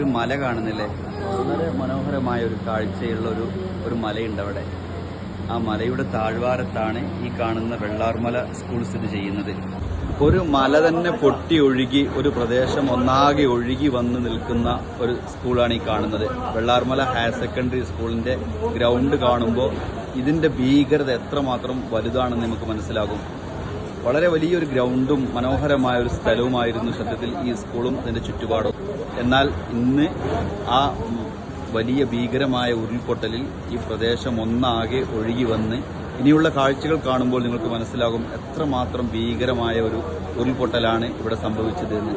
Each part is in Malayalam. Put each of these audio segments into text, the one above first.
ഒരു മല കാണുന്നില്ലേ? വളരെ മനോഹരമായ ഒരു കാഴ്ചയുള്ള ഒരു ഒരു മലയുണ്ട് അവിടെ. ആ മലയുടെ താഴ്വാരത്താണ് ഈ കാണുന്ന വെള്ളാർമല സ്കൂൾ സ്ഥിതി ചെയ്യുന്നത്. ഒരു മല തന്നെ പൊട്ടി ഒഴുകി ഒരു പ്രദേശം ഒന്നാകെ ഒഴുകി വന്ന് നിൽക്കുന്ന ഒരു സ്കൂളാണ് ഈ കാണുന്നത്. വെള്ളാർമല ഹയർ സെക്കൻഡറി സ്കൂളിന്റെ ഗ്രൗണ്ട് കാണുമ്പോൾ ഇതിന്റെ ഭീകരത എത്രമാത്രം വലുതാണെന്ന് നമുക്ക് മനസ്സിലാകും. വളരെ വലിയൊരു ഗ്രൗണ്ടും മനോഹരമായ ഒരു സ്ഥലവുമായിരുന്നു സത്യത്തിൽ ഈ സ്കൂളും അതിന്റെ ചുറ്റുപാടും. എന്നാൽ ഇന്ന് ആ വലിയ ഭീകരമായ ഉരുൾപൊട്ടലിൽ ഈ പ്രദേശം ഒന്നാകെ ഒഴുകി വന്ന് ഇനിയുള്ള കാഴ്ചകൾ കാണുമ്പോൾ നിങ്ങൾക്ക് മനസ്സിലാകും എത്രമാത്രം ഭീകരമായ ഒരു ഉരുൾപൊട്ടലാണ് ഇവിടെ സംഭവിച്ചത് എന്ന്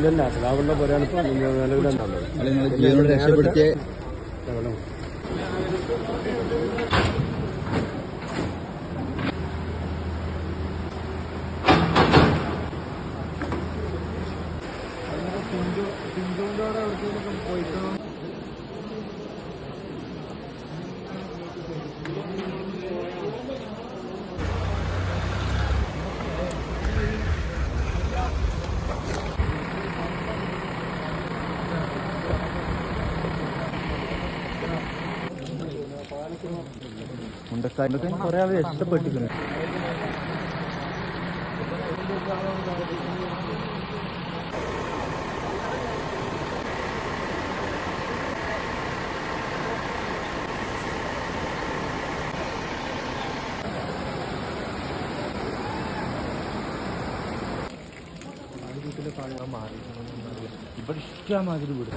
ഇല്ലല്ല സ്ലാബുള്ള പോരാണ് ഇപ്പൊ നിലവിലുണ്ടാവുന്നത് രക്ഷപ്പെടുത്തിയ ഞങ്ങളും കുറേ ആൾ രക്ഷപ്പെട്ടിരിക്കുന്നു ഇവിടെ ഇഷ്ടമാതിരി വിടും.